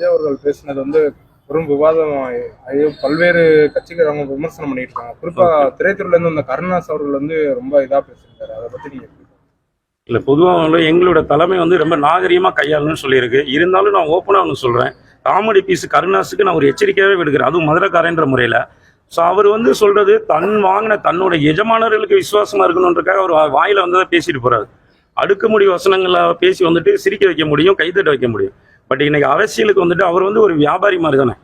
விஜய் அவர்கள் பேசினது வந்து பெரும் விவாதம் ஆகி பல்வேறு கட்சிக்காரங்க விமர்சனம் பண்ணிட்டு இருக்காங்க குறிப்பா திரைத்துறையில இருந்து இந்த கருணாஸ் அவர்கள் வந்து ரொம்ப இதா பேசியிருக்காரு. அதை பத்தி நீங்க இல்லை பொதுவாக எங்களோட தலைமை வந்து ரொம்ப நாகரிகமாக கையாளணும்னு சொல்லியிருக்கு. இருந்தாலும் நான் ஓப்பனாக ஒன்று சொல்கிறேன் காமெடி பீஸ் கருணாஸுக்கு நான் ஒரு எச்சரிக்கையாகவே விடுக்கிறேன். அதுவும் மதுரைக்காரன்ற முறையில். ஸோ அவர் வந்து சொல்கிறது தன் வாங்கின தன்னோட எஜமானர்களுக்கு விசுவாசமாக இருக்கணுன்றக்காக அவர் வாயில வந்ததை பேசிட்டு போகிறாரு அடுக்குமுடி வசனங்களை பேசி வந்துட்டு சிரிக்க வைக்க முடியும் கைத்தட்ட வைக்க முடியும். பட் இன்னைக்கு அரசியலுக்கு வந்துட்டு அவர் வந்து ஒரு வியாபாரி மாதிரி தானே.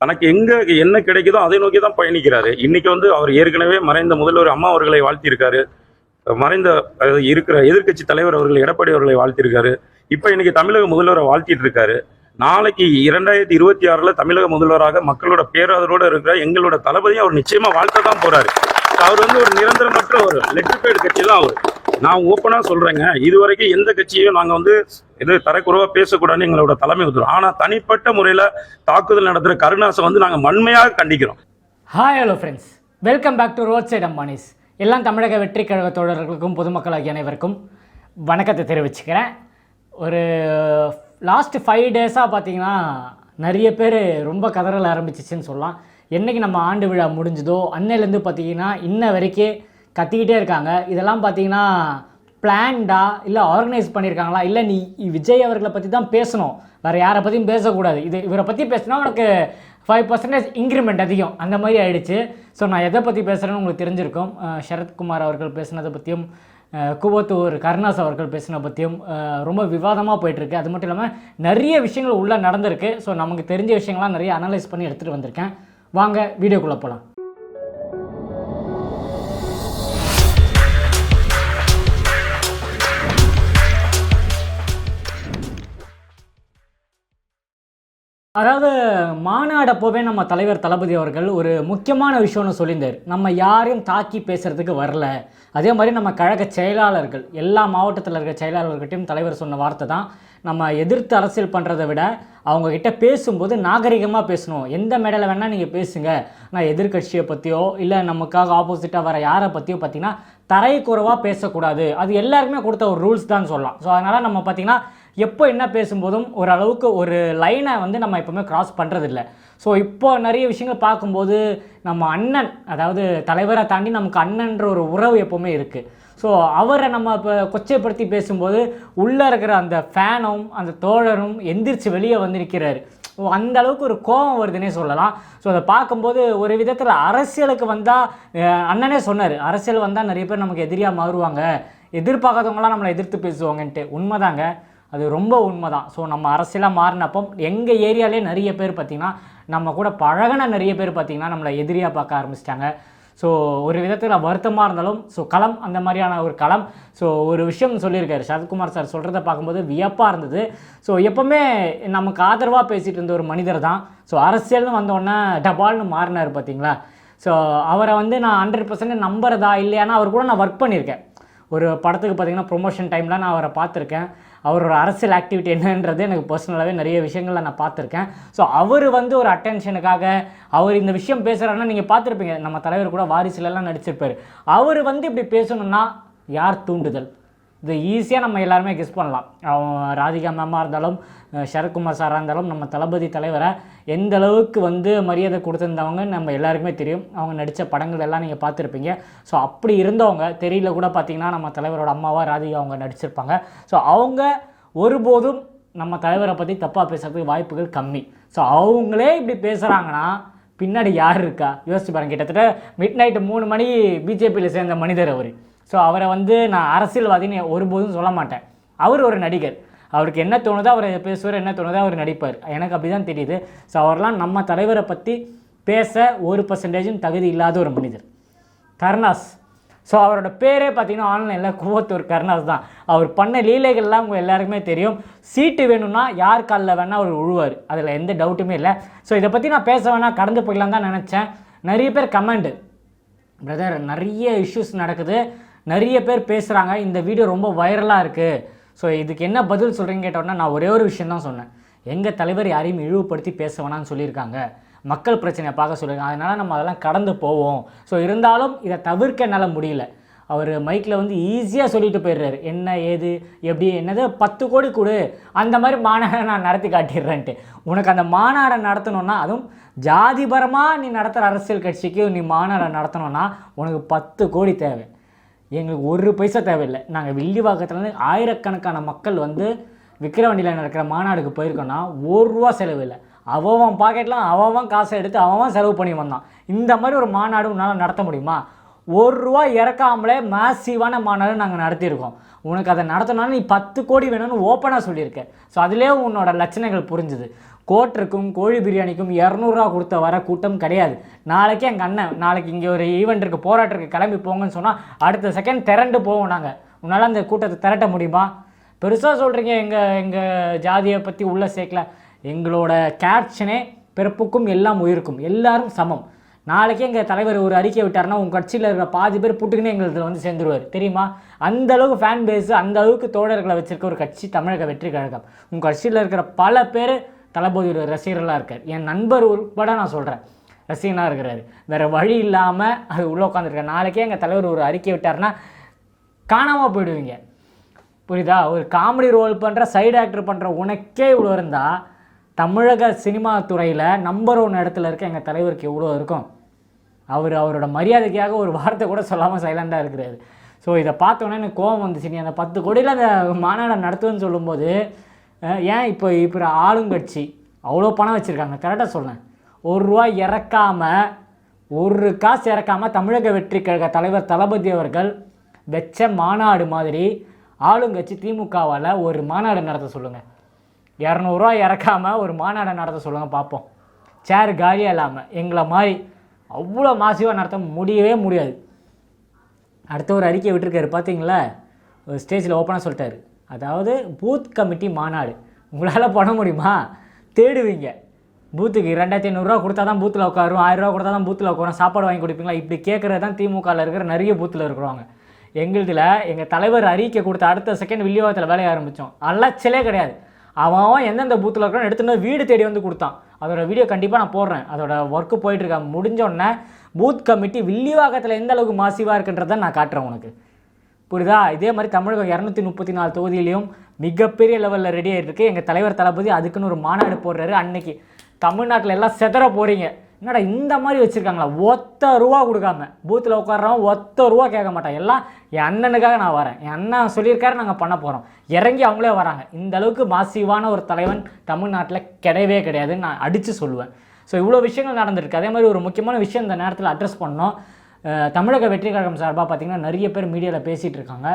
தனக்கு எங்கே என்ன கிடைக்குதோ அதை நோக்கி தான் பயணிக்கிறாரு. இன்னைக்கு வந்து அவர் ஏற்கனவே மறைந்த முதல்வர் அம்மா அவர்களை வாழ்த்தியிருக்காரு. மறைந்த இருக்கிற எதிர்க்கட்சி தலைவர் அவர்கள் எடப்பாடி அவர்களை வாழ்த்தியிருக்காரு. இப்போ இன்னைக்கு தமிழக முதல்வரை வாழ்த்திட்டு இருக்காரு நாளைக்கு இரண்டாயிரத்தி இருபத்தி ஆறில் தமிழக முதல்வராக மக்களோட பேராதரோடு இருக்கிற எங்களோட தளபதியை அவர் நிச்சயமாக வாழ்த்த தான் போகிறாரு அவர் வந்து ஒரு நிரந்தரமற்ற ஒரு லெட்டர்பேடு கட்சி தான் அவர். நான் ஓப்பனாக சொல்கிறேங்க இது இதுவரைக்கும் எந்த கட்சியையும் நாங்கள் வந்து இது தரக்குறவாக பேசக்கூடாதுன்னு எங்களோட தலைமை உத்தரவு ஆனால் தனிப்பட்ட முறையில் தாக்குதல் நடத்துகிற கருணாசை வந்து நாங்கள் வன்மையாக கண்டிக்கிறோம். Hi hello friends welcome back to road side Ambanis எல்லாம் தமிழக வெற்றி கழக தோழர்களுக்கும் பொதுமக்கள் ஆகிய அனைவருக்கும் வணக்கத்தை தெரிவிச்சுக்கிறேன். ஒரு லாஸ்ட் ஃபைவ் டேஸாக பார்த்தீங்கன்னா நிறைய பேர் ரொம்ப கதறல் ஆரம்பிச்சிச்சுன்னு சொல்லலாம். என்றைக்கு நம்ம ஆண்டு விழா முடிஞ்சதோ அன்னையிலேருந்து பார்த்தீங்கன்னா இன்ன வரைக்கும் கத்திக்கிட்டே இருக்காங்க. இதெல்லாம் பார்த்தீங்கன்னா பிளான்டா இல்லை ஆர்கனைஸ் பண்ணியிருக்காங்களா இல்லை நீ விஜய் அவர்களை பற்றி தான் பேசணும். வேறு யாரை பற்றியும் பேசக்கூடாது. இது இவரை பற்றி பேசினா உனக்கு ஃபைவ் பர்சன்டேஜ் இன்க்ரிமெண்ட் அதிகம். அந்த மாதிரி ஆகிடுச்சு ஸோ நான் எதை பற்றி பேசுகிறேன்னு உங்களுக்கு தெரிஞ்சிருக்கும். சரத்குமார் அவர்கள் பேசினதை பற்றியும் அஹ் கூவத்தூர் கருணாஸ் அவர்கள் பேசின பற்றியும் ரொம்ப விவாதமாக போயிட்டுருக்கு. அது மட்டும் இல்லாமல் நிறைய விஷயங்கள் உள்ளே நடந்திருக்கு. ஸோ நமக்கு தெரிஞ்ச விஷயங்கள்லாம் நிறைய அனலைஸ் பண்ணி எடுத்துகிட்டு வந்திருக்கேன். வாங்க வீடியோக்குள்ளே போகலாம் அதாவது மாநாடு அப்போவே நம்ம தலைவர் தளபதி அவர்கள் ஒரு முக்கியமான விஷயம்னு சொல்லியிருந்தார். நம்ம யாரையும் தாக்கி பேசுறதுக்கு வரல. அதே மாதிரி நம்ம கழக செயலாளர்கள் எல்லா மாவட்டத்தில் இருக்கிற செயலாளர்கிட்டையும் தலைவர் சொன்ன வார்த்தை தான் நம்ம எதிர்த்து அரசியல் பண்ணுறதை விட அவங்கக்கிட்ட பேசும்போது நாகரிகமாக பேசணும். எந்த மேடையில் வேணால் நீங்கள் பேசுங்க. நான் எதிர்க்கட்சியை பற்றியோ இல்லை நமக்காக ஆப்போசிட்டாக வர யாரை பற்றியோ பார்த்தீங்கன்னா தரைக்குறவாக பேசக்கூடாது. அது எல்லாருக்குமே கொடுத்த ஒரு ரூல்ஸ் தான் சொல்லலாம். ஸோ அதனால் நம்ம பார்த்தீங்கன்னா எப்போ என்ன பேசும்போதும் ஓரளவுக்கு ஒரு லைனை வந்து நம்ம எப்போவுமே க்ராஸ் பண்ணுறதில்ல ஸோ இப்போ நிறைய விஷயங்கள் பார்க்கும்போது நம்ம அண்ணன் அதாவது தலைவரை தாண்டி நமக்கு அண்ணன்ற ஒரு உறவு எப்போவுமே இருக்குது ஸோ அவரை நம்ம இப்போ கொச்சைப்படுத்தி பேசும்போது உள்ளே இருக்கிற அந்த ஃபேனும் அந்த தோழரும் எந்திரிச்சு வெளியே வந்திருக்கிறாரு. ஸோ அந்த அளவுக்கு ஒரு கோபம் வருதுன்னே சொல்லலாம். ஸோ அதை பார்க்கும்போது ஒரு விதத்தில் அரசியலுக்கு வந்தால் அண்ணனே சொன்னார் அரசியல் வந்தால் நிறைய பேர் நமக்கு எதிரியாக மாறுவாங்க. எதிர்பார்க்காதவங்களாம் நம்மளை எதிர்த்து பேசுவாங்கன்ட்டு. உண்மைதாங்க. அது ரொம்ப உண்மை தான் ஸோ நம்ம அரசியலாக மாறினப்போ எங்கள் ஏரியாலே நிறைய பேர் பார்த்திங்கன்னா நம்ம கூட பழகின நிறைய பேர் பார்த்திங்கன்னா நம்மளை எதிரியாக பார்க்க ஆரம்பிச்சிட்டாங்க. ஸோ ஒரு விதத்தில் வருத்தமாக இருந்தாலும் ஸோ களம் அந்த மாதிரியான ஒரு களம். ஸோ ஒரு விஷயம் சொல்லியிருக்காரு சரத்குமார் சார் சொல்கிறத பார்க்கும்போது வியப்பாக இருந்தது. ஸோ எப்போவுமே நமக்கு ஆதரவாக பேசிகிட்டு இருந்த ஒரு மனிதர் தான். ஸோ அரசியல்னு வந்தோடனே டபால்னு மாறினார் பார்த்தீங்களா? ஸோ அவரை வந்து நான் ஹண்ட்ரட் பர்சன்ட் நம்புறதா இல்லையானா அவர் கூட நான் ஒர்க் பண்ணியிருக்கேன். ஒரு படத்துக்கு பார்த்தீங்கன்னா ப்ரொமோஷன் டைமில் நான் அவரை பார்த்துருக்கேன். அவரோட அரசியல் ஆக்டிவிட்டி என்னன்றது எனக்கு பர்சனலாகவே நிறைய விஷயங்களை நான் பார்த்துருக்கேன். ஸோ அவர் வந்து ஒரு அட்டென்ஷனுக்காக அவர் இந்த விஷயம் பேசுகிறாருன்னா நீங்கள் பார்த்துருப்பீங்க. நம்ம தலைவர் கூட வாரிசுலலாம் நடிச்சிருப்பார். அவர் வந்து இப்படி பேசணும்னா யார் தூண்டுதல்? இது ஈஸியாக நம்ம எல்லாருமே கிஸ் பண்ணலாம். அவன் ராதிகா மேமாக இருந்தாலும் சரத்குமார் சாராக இருந்தாலும் நம்ம தளபதி தலைவரை எந்த அளவுக்கு வந்து மரியாதை கொடுத்துருந்தவங்க நம்ம எல்லாருக்குமே தெரியும். அவங்க நடித்த படங்கள் எல்லாம் நீங்கள் பார்த்துருப்பீங்க. ஸோ அப்படி இருந்தவங்க தெரியல கூட பார்த்தீங்கன்னா நம்ம தலைவரோட அம்மாவாக ராதிகா அவங்க நடிச்சிருப்பாங்க. ஸோ அவங்க ஒருபோதும் நம்ம தலைவரை பற்றி தப்பாக பேசுறதுக்கு வாய்ப்புகள் கம்மி. ஸோ அவங்களே இப்படி பேசுகிறாங்கன்னா பின்னாடி யார் இருக்கா? யோசிச்சு பாருங்க. கிட்டத்தட்ட மிட் நைட்டு மூணு மணி பிஜேபியில் சேர்ந்த மனிதர் அவர். ஸோ அவரை வந்து நான் அரசியல்வாதின்னு ஒருபோதும் சொல்ல மாட்டேன். அவர் ஒரு நடிகர். அவருக்கு என்ன தோணுதோ அவர் பேசுவார் என்ன தோணுதோ அவர் நடிப்பார். எனக்கு அப்படி தான் தெரியுது. ஸோ அவர்லாம் நம்ம தலைவரை பற்றி பேச ஒரு பர்சன்டேஜும் தகுதி இல்லாத ஒரு மனிதர். கருணாஸ். ஸோ அவரோட பேரே பார்த்தீங்கன்னா ஆன்லைனில் கூவத்தூர் கருணாஸ் தான். அவர் பண்ண லீலைகள்லாம் உங்கள் எல்லாருக்குமே தெரியும். சீட்டு வேணும்னா யார் காலில் வேணால் அவர் உழுவார். அதில் எந்த டவுட்டுமே இல்லை. ஸோ இதை பற்றி நான் பேச வேணால் கடந்து போயிடலாம் தான் நினச்சேன். நிறைய பேர் கமெண்ட் பிரதர் நிறைய இஷ்யூஸ் நடக்குது. நிறைய பேர் பேசுகிறாங்க இந்த வீடியோ ரொம்ப வைரலாக இருக்குது ஸோ இதுக்கு என்ன பதில் சொல்கிறீங்க கேட்டோன்னா நான் ஒரே ஒரு விஷயம் தான் சொன்னேன். எங்கள் தலைவர் யாரையும் இழிவுபடுத்தி பேச வேணாம்னு சொல்லியிருக்காங்க. மக்கள் பிரச்சனையை பார்க்க சொல்லியிருக்காங்க. அதனால் நம்ம அதெல்லாம் கடந்து போவோம். ஸோ இருந்தாலும் இதை தவிர்க்க என்னால் முடியல. அவர் மைக்கில் வந்து ஈஸியாக சொல்லிட்டு போயிடுறாரு. என்ன ஏது எப்படி என்னது? பத்து கோடி கொடு. அந்த மாதிரி மாநாடை நான் நடத்தி காட்டிடுறேன்ட்டு. உனக்கு அந்த மாநாடை நடத்தணும்னா அதுவும் ஜாதிபரமாக நீ நடத்துகிற அரசியல் கட்சிக்கு நீ மாநாடை நடத்தணும்னா உனக்கு பத்து கோடி தேவை. எங்களுக்கு ஒரு பைசா தேவையில்லை. நாங்கள் வில்லிவாக்கத்துலேருந்து ஆயிரக்கணக்கான மக்கள் வந்து விக்கிரவண்டியில் நடக்கிற மாநாடுக்கு போயிருக்கோன்னா ஒரு ரூபா செலவு இல்லை. அவன் பாக்கெட்லாம் அவன் காசை எடுத்து அவன் செலவு பண்ணி வந்தான். இந்த மாதிரி ஒரு மாநாடு உன்னால் நடத்த முடியுமா? ஒரு ரூபா இறக்காமலே மேசிவான மாநாடு நாங்கள் நடத்தியிருக்கோம். உனக்கு அதை நடத்தணும்னா நீ பத்து கோடி வேணும்னு ஓப்பனாக சொல்லியிருக்க. ஸோ அதிலே உன்னோட லட்சணங்கள் புரிஞ்சுது. கோட்டருக்கும் கோழி பிரியாணிக்கும் இரநூறுவா கொடுத்த வர கூட்டம் கிடையாது. நாளைக்கே எங்கள் அண்ணன் நாளைக்கு இங்கே ஒரு ஈவெண்ட் இருக்குது போராட்டத்துக்கு கிளம்பி போங்கன்னு சொன்னால் அடுத்த செகண்ட் திரண்டு போவோம் நாங்கள் உன்னால் அந்த கூட்டத்தை திரட்ட முடியுமா? பெருசாக சொல்கிறீங்க எங்கள் எங்கள் ஜாதியை பற்றி உள்ள சேர்க்கல. எங்களோட கேப்ஷனே பிறப்புக்கும் எல்லாம் உயிருக்கும். எல்லாரும் சமம். நாளைக்கே எங்கள் தலைவர் ஒரு அறிக்கை விட்டாருன்னா உங்கள் கட்சியில் இருக்கிற பாதி பேர் புட்டுக்குன்னு எங்களுக்கு வந்து சேர்ந்துருவார். தெரியுமா? அந்த அளவுக்கு ஃபேன் பேஸ் அந்த அளவுக்கு தோழர்களை வச்சிருக்க ஒரு கட்சி தமிழக வெற்றி கழகம். உங்கள் கட்சியில் இருக்கிற பல பேர் தளபதியோட ரசிகர்களாக இருக்கார். என் நண்பர் உட்பட நான் சொல்கிறேன் ரசிகனாக இருக்கிறாரு. வேறு வழி இல்லாமல் அது உள்ளே உட்காந்துருக்காரு நாளைக்கே எங்கள் தலைவர் ஒரு அறிக்கை விட்டாருன்னா காணாமல் போயிடுவீங்க. புரியுதா? ஒரு காமெடி ரோல் பண்ணுற சைடு ஆக்டர் பண்ணுற உனக்கே இவ்வளோ இருந்தால் தமிழக சினிமா துறையில் நம்பர் ஒன் இடத்துல இருக்க எங்கள் தலைவருக்கு எவ்வளோ இருக்கும்? அவர் அவரோட மரியாதைக்காக ஒரு வார்த்தை கூட சொல்லாமல் சைலண்டாக இருக்கிறாரு. ஸோ இதை பார்த்தோன்னே எனக்கு கோவம் வந்துச்சு. நீ அந்த பத்து கோடியில் அந்த மாநாடை நடத்துவேன்னு சொல்லும்போது ஏன் இப்போ இப்போ ஆளுங்கட்சி அவ்வளோ பணம் வச்சுருக்காங்க? கரெக்டாக சொல்லேன் ஒரு ரூபா இறக்காமல் ஒரு காசு இறக்காமல் தமிழக வெற்றி கழக தலைவர் தளபதி அவர்கள் வச்ச மாநாடு மாதிரி ஆளுங்கட்சி திமுகவால் ஒரு மாநாடு நடத்த சொல்லுங்கள் இரநூறுவா இறக்காமல் ஒரு மாநாடை நடத்த சொல்லுங்கள் பார்ப்போம். சேர் காலியாக இல்லாமல் எங்களை மாதிரி அவ்வளோ மாசிவாக நடத்த முடியவே முடியாது. அடுத்த ஒரு அறிக்கை விட்டுருக்காரு பார்த்தீங்களா? ஒரு ஸ்டேஜில் ஓப்பனாக சொல்லிட்டாரு. அதாவது பூத் கமிட்டி மாநாடு. உங்களால் பண்ண முடியுமா? தேடுவீங்க. பூத்துக்கு ரெண்டாயிரத்தி ஐநூறுரூவா கொடுத்தா தான் பூத்தில் உட்காரும் ஆயிரரூவா கொடுத்தா தான் பூத்தில் உட்காரும் சாப்பாடு வாங்கி கொடுப்பீங்களா? இப்படி கேட்குறது தான் திமுகவில் இருக்கிற நிறைய பூத்தில் இருக்கிறவங்க. எங்களுதில் எங்கள் தலைவர் அறிக்கை கொடுத்த அடுத்த செகண்ட் வில்லியோகத்தில் வேலைய ஆரம்பித்தோம் அலைச்சலே கிடையாது. அவன் அவன் எந்தெந்த பூத்தில் இருக்கிறான் எடுத்துன்னு வீடு தேடி வந்து கொடுத்தான். அதோட வீடியோ கண்டிப்பாக நான் போடுறேன். அதோட ஒர்க்கு போயிட்டுருக்கா முடிஞ்சோடனே முடிஞ்ச உடனே பூத் கமிட்டி வில்லிவாக்கத்தில் எந்த அளவுக்கு மாசிவாக இருக்குன்றதை நான் காட்டுறேன் உனக்கு. புரியுதா? இதே மாதிரி தமிழகம் இரநூத்தி முப்பத்தி நாலு தொகுதியிலையும் மிகப்பெரிய லெவலில் ரெடி ஆகிட்டு இருக்கு. எங்கள் தலைவர் தளபதி அதுக்குன்னு ஒரு மாநாடு போடுறாரு. அன்னைக்கு தமிழ்நாட்டில் எல்லாம் செதற போகிறீங்க என்னடா இந்த மாதிரி வச்சுருக்காங்களா? ஒத்த ரூபா கொடுக்காம. பூத்தில் உட்காடுறவன் ஒத்த ரூபா கேட்க மாட்டான். எல்லாம் என் அண்ணனுக்காக நான் வரேன். என் அண்ணன் சொல்லியிருக்காரு நாங்கள் பண்ண போகிறோம் இறங்கி அவங்களே வராங்க. இந்த அளவுக்கு மாசிவான ஒரு தலைவன் தமிழ்நாட்டில் கிடையவே கிடையாதுன்னு நான் அடித்து சொல்லுவேன். ஸோ இவ்வளோ விஷயங்கள் நடந்திருக்கு. அதே மாதிரி ஒரு முக்கியமான விஷயம் இந்த நேரத்தில் அட்ரஸ் பண்ணோம். தமிழக வெற்றி கழகம் சார்பாக பார்த்தீங்கன்னா நிறைய பேர் மீடியாவில் பேசிகிட்டு இருக்காங்க.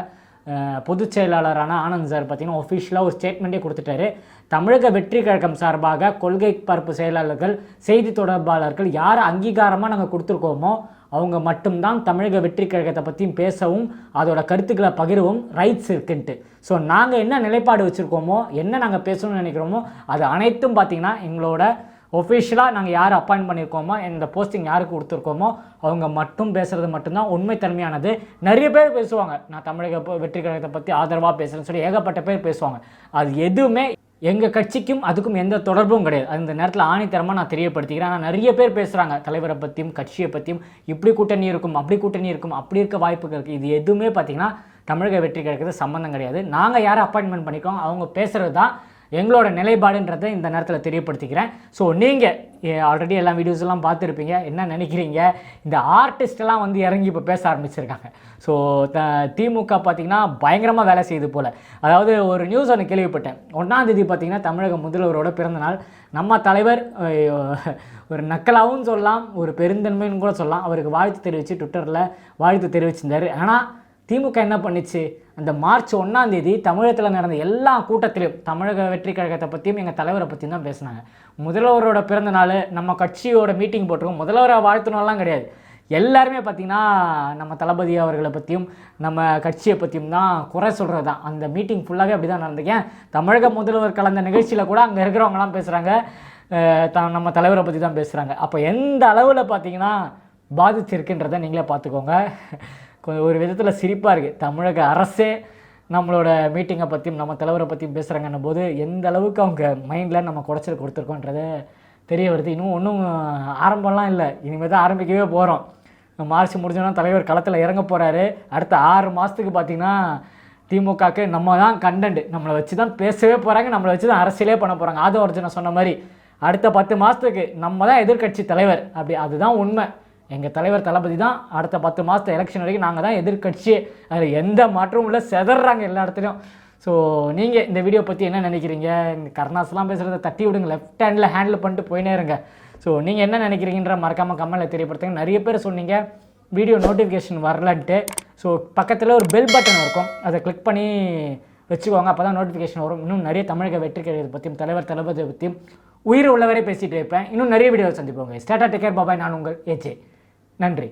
பொதுச் செயலாளரான ஆனந்த் சார் பார்த்தீங்கன்னா ஒஃபிஷியலாக ஒரு ஸ்டேட்மெண்ட்டே கொடுத்துட்டாரு. தமிழக வெற்றி கழகம் சார்பாக கொள்கை பரப்பு செயலாளர்கள் செய்தி தொடர்பாளர்கள் யார் அங்கீகாரமாக நாங்கள் கொடுத்துருக்கோமோ அவங்க மட்டும்தான் தமிழக வெற்றி கழகத்தை பற்றியும் பேசவும் அதோட கருத்துக்களை பகிரவும் ரைட்ஸ் இருக்குன்ட்டு. ஸோ நாங்கள் என்ன நிலைப்பாடு வச்சுருக்கோமோ என்ன நாங்கள் பேசணும்னு நினைக்கிறோமோ அது அனைத்தும் பார்த்திங்கன்னா எங்களோட ஒஃபிஷியலாக நாங்கள் யார் அப்பாயின்ட் பண்ணியிருக்கோமோ இந்த போஸ்டிங் யாருக்கு கொடுத்துருக்கோமோ அவங்க மட்டும் பேசுகிறது மட்டும்தான் உண்மைத்தன்மையானது. நிறைய பேர் பேசுவாங்க. நான் தமிழக வெற்றி கழகத்தை பற்றி ஆதரவாக பேசுகிறேன்னு சொல்லி ஏகப்பட்ட பேர் பேசுவாங்க. அது எதுவுமே எங்கள் கட்சிக்கும் அதுக்கும் எந்த தொடர்பும் கிடையாது. அது இந்த நேரத்தில் ஆணித்தரமாக நான் தெரியப்படுத்திக்கிறேன். ஆனால் நிறைய பேர் பேசுகிறாங்க தலைவரை பற்றியும் கட்சியை பற்றியும் இப்படி கூட்டணி இருக்கும் அப்படி கூட்டணி இருக்கும் அப்படி இருக்க வாய்ப்புகள் இருக்குது இது எதுவுமே பார்த்தீங்கன்னா தமிழக வெற்றி கிடைக்கிறது சம்மந்தம் கிடையாது. நாங்கள் யாரை அப்பாயின்மெண்ட் பண்ணிக்கிறோம் அவங்க பேசுகிறது தான் எங்களோட நிலைப்பாடுன்றதை இந்த நேரத்தில் தெரியப்படுத்திக்கிறேன். ஸோ நீங்கள் ஆல்ரெடி எல்லா வீடியோஸ்லாம் பார்த்துருப்பீங்க. என்ன நினைக்கிறீங்க? இந்த ஆர்டிஸ்டெல்லாம் வந்து இறங்கி இப்போ பேச ஆரம்பிச்சிருக்காங்க. ஸோ த திமுக பார்த்தீங்கன்னா பயங்கரமாக வேலை செய்யுது போல். அதாவது ஒரு நியூஸ் ஒன்று கேள்விப்பட்டேன். ஒன்றாந்தேதி பார்த்தீங்கன்னா தமிழக முதல்வரோட பிறந்தநாள். நம்ம தலைவர் ஒரு நக்கலாகவும் சொல்லலாம் ஒரு பெருந்தன்மைன்னு கூட சொல்லலாம். அவருக்கு வாழ்த்து தெரிவித்து ட்விட்டரில் வாழ்த்து தெரிவிச்சிருந்தார். ஆனால் திமுக என்ன பண்ணுச்சு? அந்த மார்ச் ஒன்றாம் தேதி தமிழகத்தில் நடந்த எல்லா கூட்டத்திலையும் தமிழக வெற்றி கழகத்தை பற்றியும் எங்கள் தலைவரை பற்றியும் தான் பேசினாங்க. முதல்வரோட பிறந்த நாள் நம்ம கட்சியோட மீட்டிங் போட்டிருக்கோம். முதல்வரை வாழ்த்தணும்லாம் கிடையாது. எல்லாருமே பார்த்திங்கன்னா நம்ம தளபதி அவர்களை பற்றியும் நம்ம கட்சியை பற்றியும் தான் குறை சொல்கிறது தான் அந்த மீட்டிங் ஃபுல்லாகவே அப்படி தான் நடந்துக்கேன் தமிழக முதல்வர் கலந்த நிகழ்ச்சியில் கூட அங்கே இருக்கிறவங்கலாம் பேசுகிறாங்க த நம்ம தலைவரை பற்றி தான் பேசுகிறாங்க அப்போ எந்த அளவில் பார்த்தீங்கன்னா பாதிச்சிருக்குன்றதை நீங்களே பார்த்துக்கோங்க கொஞ்சம் ஒரு விதத்தில் சிரிப்பாக இருக்குது தமிழக அரசே நம்மளோட மீட்டிங்கை பற்றியும் நம்ம தலைவரை பற்றியும் பேசுகிறாங்கன்னும் போது எந்த அளவுக்கு அவங்க மைண்டில் நம்ம குடைச்சல் கொடுத்துருக்கோன்றது தெரிய வருது. இன்னும் ஒன்றும் ஆரம்பம்லாம் இல்லை. இனிமேல் தான் ஆரம்பிக்கவே போகிறோம் மார்ச் முடிஞ்சோன்னா தலைவர் களத்தில் இறங்க போகிறாரு அடுத்த ஆறு மாதத்துக்கு பார்த்தீங்கன்னா திமுகக்கு நம்ம தான் கண்டென்ட் நம்மளை வச்சு தான் பேசவே போகிறாங்க நம்மளை வச்சு தான் அரசியலே பண்ண போகிறாங்க ஆதவ அர்ஜுனா சொன்ன மாதிரி அடுத்த பத்து மாதத்துக்கு நம்ம தான் எதிர்க்கட்சி தலைவர். அப்படி அதுதான் உண்மை. எங்கள் தலைவர் தளபதி தான் அடுத்த பத்து மாதத்து எலெக்ஷன் வரைக்கும் நாங்கள் தான் எதிர்கட்சி அதில் எந்த மாற்றமும் இல்லை செதறாங்க எல்லா இடத்துலையும். ஸோ நீங்கள் இந்த வீடியோ பற்றி என்ன நினைக்கிறீங்க? இந்த கருணாஸ்லாம் பேசுகிறத தட்டி விடுங்க. லெஃப்ட் ஹேண்டில் ஹேண்டில் பண்ணிட்டு போயினே இருங்க. ஸோ நீங்கள் என்ன நினைக்கிறீங்கன்ற மறக்காமல் கமெண்ட்டில் தெரியப்படுத்துங்க. நிறைய பேர் சொன்னீங்க வீடியோ நோட்டிஃபிகேஷன் வரலன்ட்டு. ஸோ பக்கத்தில் ஒரு பெல் பட்டன் இருக்கும். அதை கிளிக் பண்ணி வச்சுக்கோங்க. அப்போ தான் நோட்டிஃபிகேஷன் வரும். இன்னும் நிறைய தமிழக வெற்றி கழகத்தை பற்றியும் தலைவர் தளபதியை பற்றியும் உயிர் உள்ளவரை பேசிகிட்டு இருப்பேன். இன்னும் நிறைய வீடியோ சந்திப்போங்க ஸ்டேட்டா டேக்கர் பாபாய் நான் உங்கள் ஏஜே நன்றி.